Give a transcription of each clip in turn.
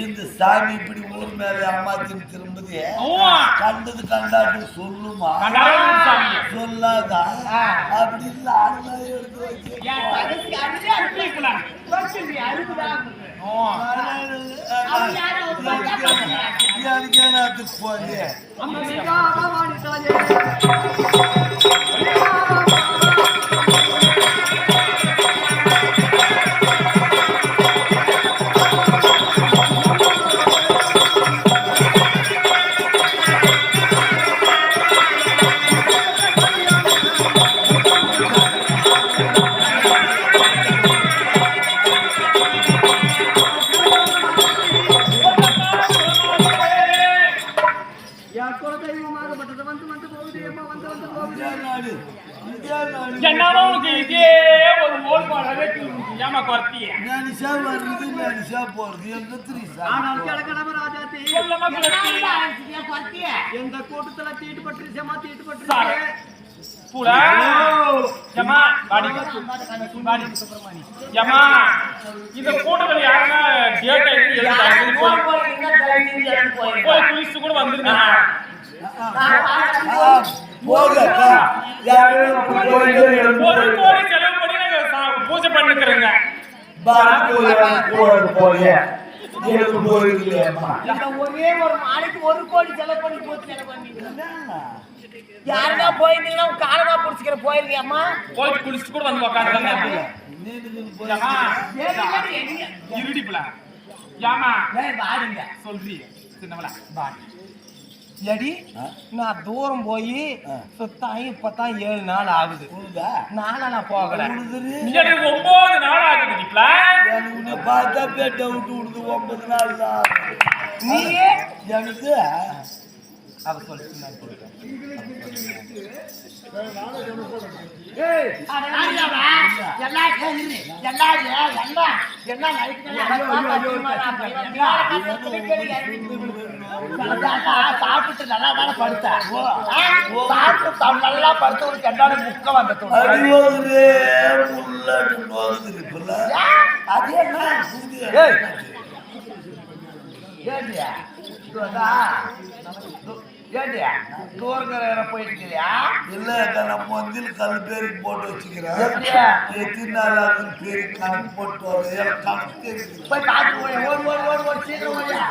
இந்த சாமி இப்படி ஊர் மேல ஏமாத்தின்னு திரும்புதே. கண்டது கண்டாட்டு சொல்லுமா. சொல்லாதா. அப்படி இல்ல ஆளுநர் எடுத்து வச்சு என்னவோ உனக்கு இதே ஒரு ஓல்பாடாவே தூங்குது. ஏம்மா குறத்திய? நினைச்சா வருது நினைச்சா போறது எந்த திரிசா ஆனால் கிழக்கணவ ராஜாத்தி சொல்லம்மா குறத்தி. எந்த கூட்டத்துல தீட்டுப்பட்டு செமா தீட்டுப்பட்டு சார். இந்த கூட்டத்துல யாருன்னா போய் கூட வந்துருங்க. ஒரு கோடி செலவு பண்ணி நாங்க பூஜை பண்ணிக்கிறோங்க போய் போய் எனக்கு ஒரே ஒரு நாளைக்கு ஒரு கோடி செலவு பண்ணி போச்சு செலவு பண்ணிட்டு யாருன்னா போயிருந்தீங்கன்னா உங்க காலமா புடிச்சுக்கிற போயிருங்க அம்மா போய் குளிச்சுட்டு கூட வந்து உக்காந்துருங்க ஏம்மா, ஏய், இருடிப்புல ஏமா வாடுங்க சொல்றீ சின்னவளா பாடி எடி நான் தூரம் போய் சுத்தாயி இப்பதான் ஏழு நாள் ஆகுது உனதா நானா நான் போகல ஒன்பது நாள் ஆகுது எனக்கு உன்னை பார்த்தா பேட்டை விட்டு விடுது ஒன்பது நாள் தான் நீ எனக்கு அவ சொல்லிட்டு நான் சொல்லிட்டேன் சாப்பிட்டு நல்லா தானே படுத்த சாப்பிட்டு நல்லா படுத்து ஒரு கண்டாடு முக்க வந்த அடி போகுது முள்ளாட்டு நோகுது இப்பல அது என்ன ஏண்டியா ஏண்டியா தூரங்கிற போயிட்டு இல்ல நான் மொந்தில் கல் பேருக்கு போட்டு வச்சுக்கிறேன் எப்படியா? எத்தனை நாள் ஆகுது பேருக்கு கணக்கு போட்டு வர கணக்கு போய் பார்த்து ஓடி ஓடி ஓடி ஓடி ஓடி சீக்கிரம் ஓடியா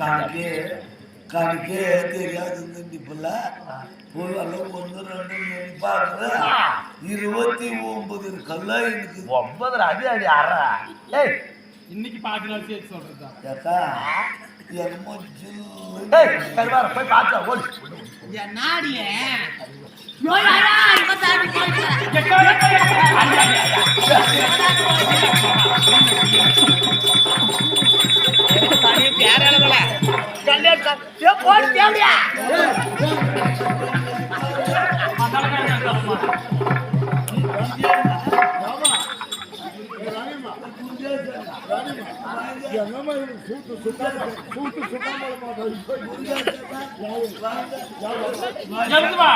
கணக்கே கணக்கே தெரியாது இப்பல ஒரு அளவு ஒன்று ரெண்டு மூணு பார்க்குறேன் இருபத்தி ஒன்பது கல்லா எனக்கு. ஒன்பது அடி அடி அற. ஏய். இன்னைக்கு நாள் சேர்த்து சொல்றதுதான் ஏக்கா என்னமோ ஜில்லுன்னு ஏய் கருவார போய் பார்த்து ஓடி. எழுதுவா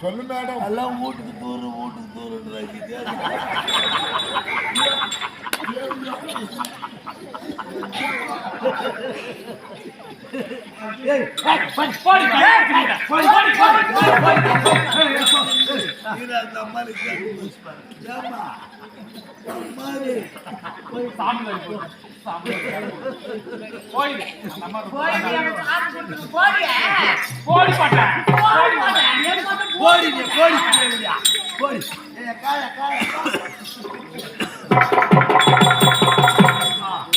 சொல்லு மேடம் எல்லாம் வீட்டுக்கு தூரம் வீட்டுக்கு சாமி வருது. சாமி வருது. போயிடு நம்ம போடி பாட்டேன் கோடி கோடி கோடி காய காய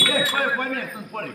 போய் போய் போய் போய்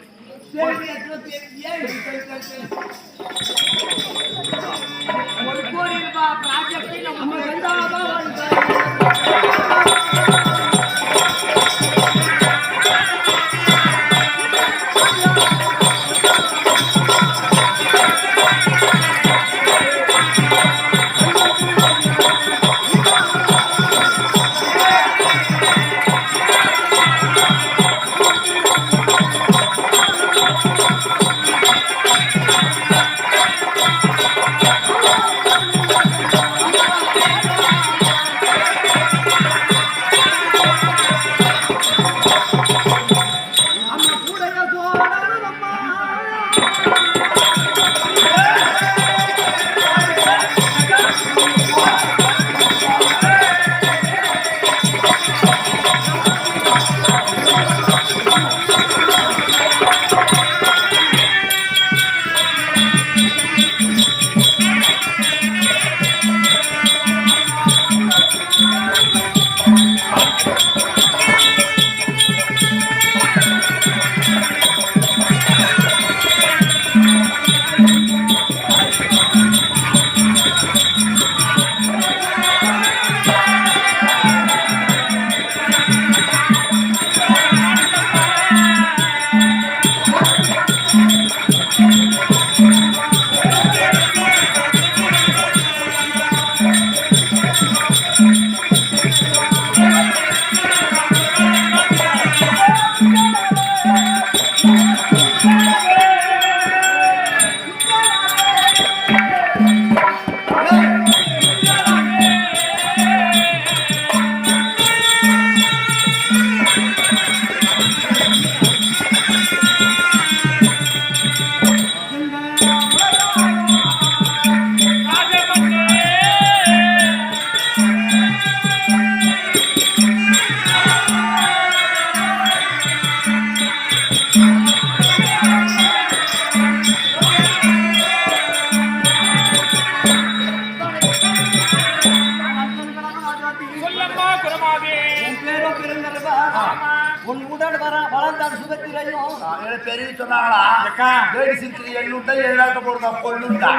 சொன்னாங்களா அக்கா. வேடி சித்திரி எள்ளுண்டா எழுதாட்ட போடுதா கொள்ளுண்டா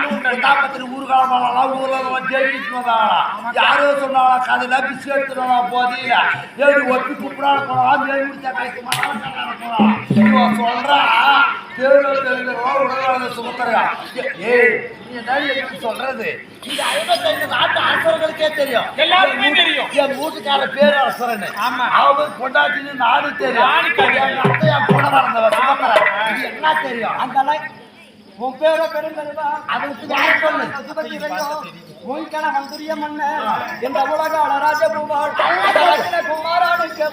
தாப்பத்திரி ஊர்காலம் பண்ணலாம் ஊர்ல வந்தாங்களா யாரோ சொன்னாங்களா கதையில பிச்சு எடுத்துருவாங்க போதியில ஏடி ஒப்பி குப்பிடால போலாம் மேல் முடிச்சா கைக்கு போலாம் இவன் சொல்றா உடலாத சுமத்துறா. ஏய் நீ என்ன சொல்றது? இந்த ஐம்பத்தைந்து நாட்டு அரசர்களுக்கே தெரியும். எல்லாருக்குமே தெரியும். என் வீட்டுக்கார பேர் ஆமா. அவர் பொண்டாட்டின்னு நாடு தெரியும். என்ன அந்த உன் பேரோ பெருந்தலைவா? அதுக்கு யார் சொல்லு சுகத்திலையும் உன் கணவன் துரிய மன்னர் இந்த உலக அழராஜ பூவாள் குமாரானுக்கு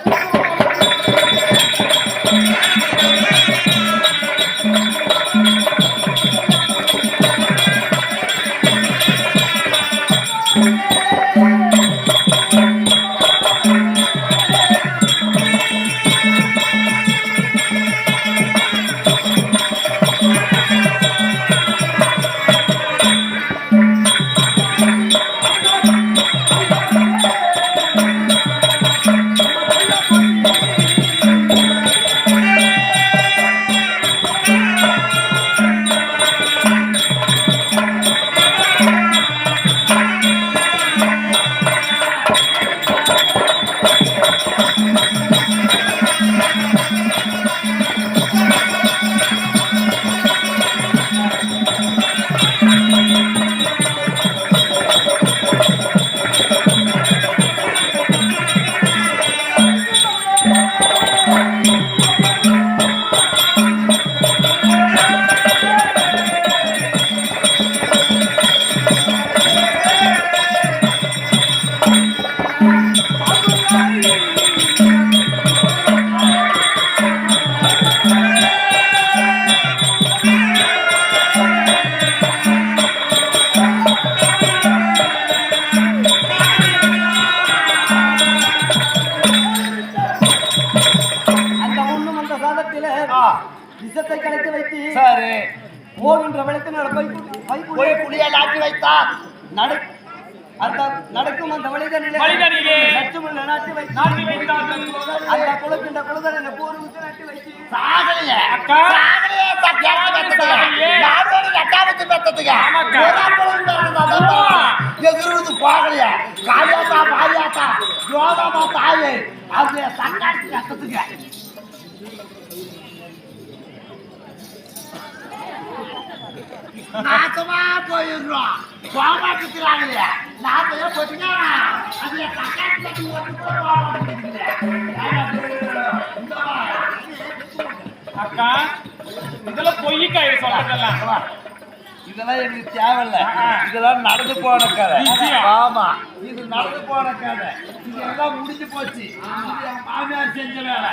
அந்த ஆ, விஷத்தை கலைத்து வைத்து சரி. போகின்ற விளக்கு போய் நாட்டி வைத்தான் நடு அந்த நடக்கும் அந்த வழிதனிலே லட்சுமண நாட்டி வைத்து நாட்டி வைத்தார்கள். அந்த குளத்தின் குளதனில பூர்வத்தை நாட்டி வைத்து சாகலையே அக்கா. சாகலையே சாகலையே. யாரோட எட்டாவது பெத்ததுங்க ஆமாக்கா. ஒரு அப்பளம் பிறந்தது அதான் எதிர்ந்து போகலையே? காளியாத்தா பாரியாத்தா யோகாமா தாயே அது சங்காட்சி கத்ததுங்க நாசமா போயிடுறோம். கோமாட்டுக்கிறாங்களே நாசமே போச்சுங்க அது என் சங்காட்சி கட்டி ஒட்டு அக்கா இதுல பொய்க்கா சொல்றதெல்லாம்? இதெல்லாம் எனக்கு தேவையில்ல. இதெல்லாம் நடந்து போன கதை? ஆமா. இது நடந்து போன கதை. இது எல்லாம் முடிஞ்சு போச்சு. மாமியார் செஞ்ச வேலை.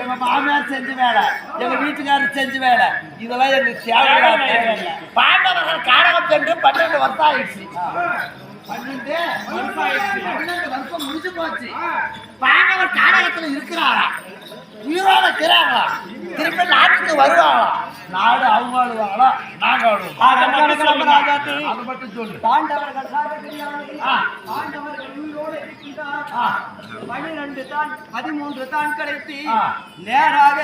எங்க மாமியார் செஞ்ச வேலை. எங்க வீட்டுக்காரர் செஞ்ச வேலை. இதெல்லாம் எனக்கு தேவையில்லை. பாண்டவர்கள் காரகம் சென்று பன்னெண்டு வருஷம் ஆயிடுச்சு. பன்னெண்டு வருஷம் ஆயிடுச்சு. பன்னெண்டு வருஷம் முடிஞ்சு போச்சு. பாண்டவர் காரகத்துல இருக்கிறாரா? உயிரோட இருக்கிறாங்களா திருப்பி நாட்டுக்கு வருவாங்களா நாடு அவங்க ஆடுவாங்களா நாங்க ஆடுவோம் அதை மட்டும் சொல்லு. பாண்டவர்கள் சாகடியார்கள் ஆ. பாண்டவர்கள் உயிரோடு இருக்கின்றார். ஆ. பனிரெண்டு தான் பதிமூன்று தான் கிடைத்து. நேராக.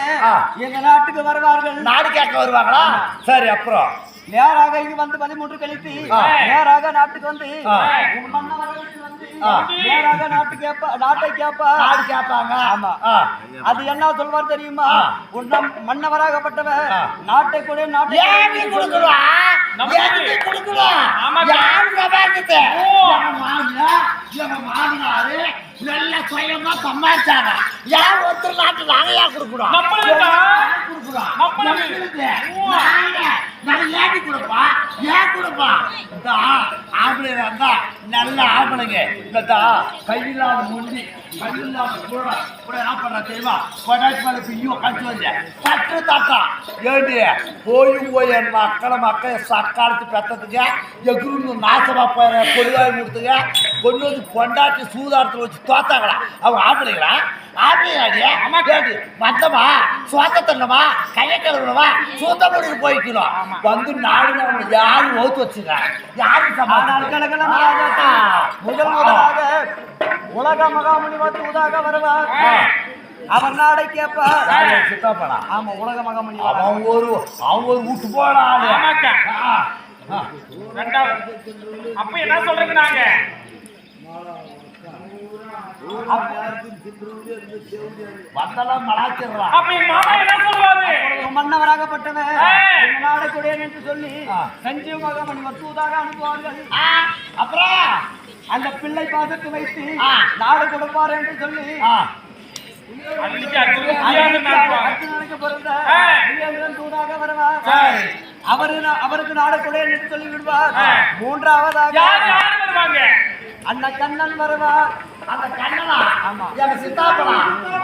எங்க நாட்டுக்கு வருவார்கள். நாடு கேட்க வருவாங்களா? சரி அப்புறம். நேராக இங்கு வந்து பதிமூன்று கழித்து. நேராக நாட்டுக்கு வந்து. நேராக நாட்டு கேப்பா நாட்டை கேப்பா நாடு கேட்பாங்க. ஆமா. அது என்ன சொல்வார் தெரியுமா. உன்னம் மன்னவராகப்பட்டவர். நாட்டை கூட நாட்டை கொடுக்கணும் நல்ல சுயமா சம்பாதிச்சாங்க. ஏன் ஒருத்தர் நாட்டு நாங்க ஏன்? கொடுக்குறோம். நாங்க ஏன் கொடுப்பா ஏன் கொடுப்பா? இந்த ஆம்பளை இருந்தா நல்ல ஆம்பளைங்க. இந்த கையில்லாத முண்டி கையில்லாத கூட கூட என்ன பண்றா தெரியுமா? கொடாச்சு மேல பிய்யும் உட்காந்து ஏண்டி? போயும் போய் என் மக்களை மக்களை சக்காலத்து பெத்ததுக்கு எகுரு நாசமா போயிற கொடிவாய் கொடுத்துங்க கொண்டு வந்து பொண்டாட்டி சூதாரத்தில் வச்சு தோத்தாங்களா அவங்க ஆம்பளைங்களா? ஆம்பளைங்களாடியா ஏண்டி வந்தமா சோத்த தண்டமா கையை கழுவுனமா சூத்த முடிவு போய்க்கணும். வந்து நாடு அவங்க யாரும் ஓத்து வச்சுங்க யாரும் முதல் முதலாக உலக மகாமுனி வந்து உதாக வருவார் அவர் நாடை கேட்பார் சித்தாப்படா ஆமா உலக மகமணி அவன் ஒரு அவன் ஒரு விட்டு. ரெண்டாவது. அப்ப என்ன சொல்றீங்க நாங்க? மன்னவராகப்பட்டவன் ஆ. இந்த நாடை கொடியன் என்று சொல்லி. சஞ்சீவ மகமணி வசூதாக அனுப்புவார்கள். அப்புறம்? அந்த பிள்ளை பாதத்து வைத்து. நாடு கொடுப்பார் என்று சொல்லி அவருக்கு நாடு கொடியன் என்று சொல்லி விடுவார். மூன்றாவதாக அந்த கண்ணன் வருவார் அந்த கண்ணனா? ஆமா. என் சித்தாப்படா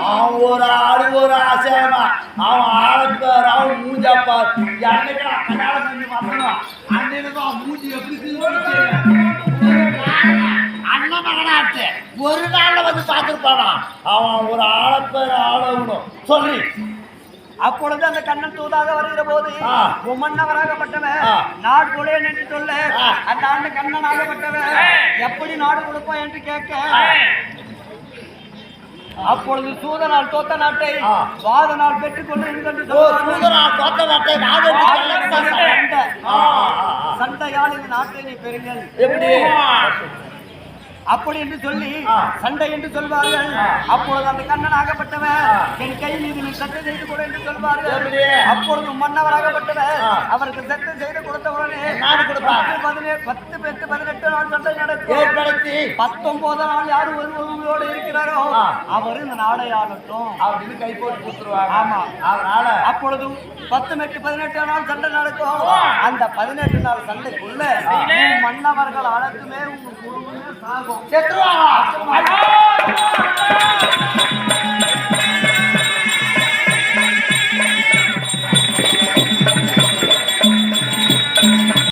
அவன் ஒரு ஆளு ஒரு ஆசையமா. அவன் ஆளுக்கார் அவன் மூஞ்சாப்பார் என்னைக்கா கல்யாணம் பண்ணி வரணும் அன்னைக்கு அவன் மூஞ்சி எப்படி திரும்பி அண்ணன் மகனாட்டு ஒரு நாள்ல வந்து பார்த்துருப்பானா? அவன் ஒரு ஆளப்பேர் ஆளவணும் சொல்லி. அப்பொழுது அந்த கண்ணன் தூதாக வருகிற போது ஆ. மன்னவராகப்பட்டவன் ஆ. நாடு கொடையன் என்று சொல்ல. அந்த ஆண்டு கண்ணன் ஆகப்பட்டவன். எப்படி நாடு கொடுப்பான் என்று கேட்க. அப்பொழுது சூதனால் தோத்த நாட்டை ஆ. வாத நாள் பெற்றுக் கொண்டு தோத்த நாட்டை நாடு சண்டை ஆ, ஆ, ஆ. சண்டையால் இந்த நாட்டை நீ பெறுங்கள் எப்படி அப்படி என்று சொல்லி. சண்டை என்று சொல்வார்கள். அப்பொழுது அந்த கண்ணன் ஆகப்பட்டவன். என் கையில் இது நீ சட்டை செய்து கொடு என்று சொல்வார்கள்? அப்பொழுது மன்னவராகப்பட்டவன் ஆ. அவருக்கு சட்டை செய்து கொடுத்த உடனே. பத்து பத்து பதினெட்டு நாள் சண்டை நடக்கும் ஏற்படுத்தி பத்தொன்பது நாள் யார் ஒருவரோடு இருக்கிறாரோ. அவர் இந்த நாடை ஆளட்டும் அப்படின்னு கை போட்டு கொடுத்துருவாங்க ஆமா. அதனால அப்பொழுது பத்து மெட்டு பதினெட்டு நாள் சண்டை நடக்கும் அந்த பதினெட்டு நாள் சண்டைக்குள்ள மன்னவர்கள் அனைத்துமே உங்க குடும்பமே சாகும் செத்துருவாங்க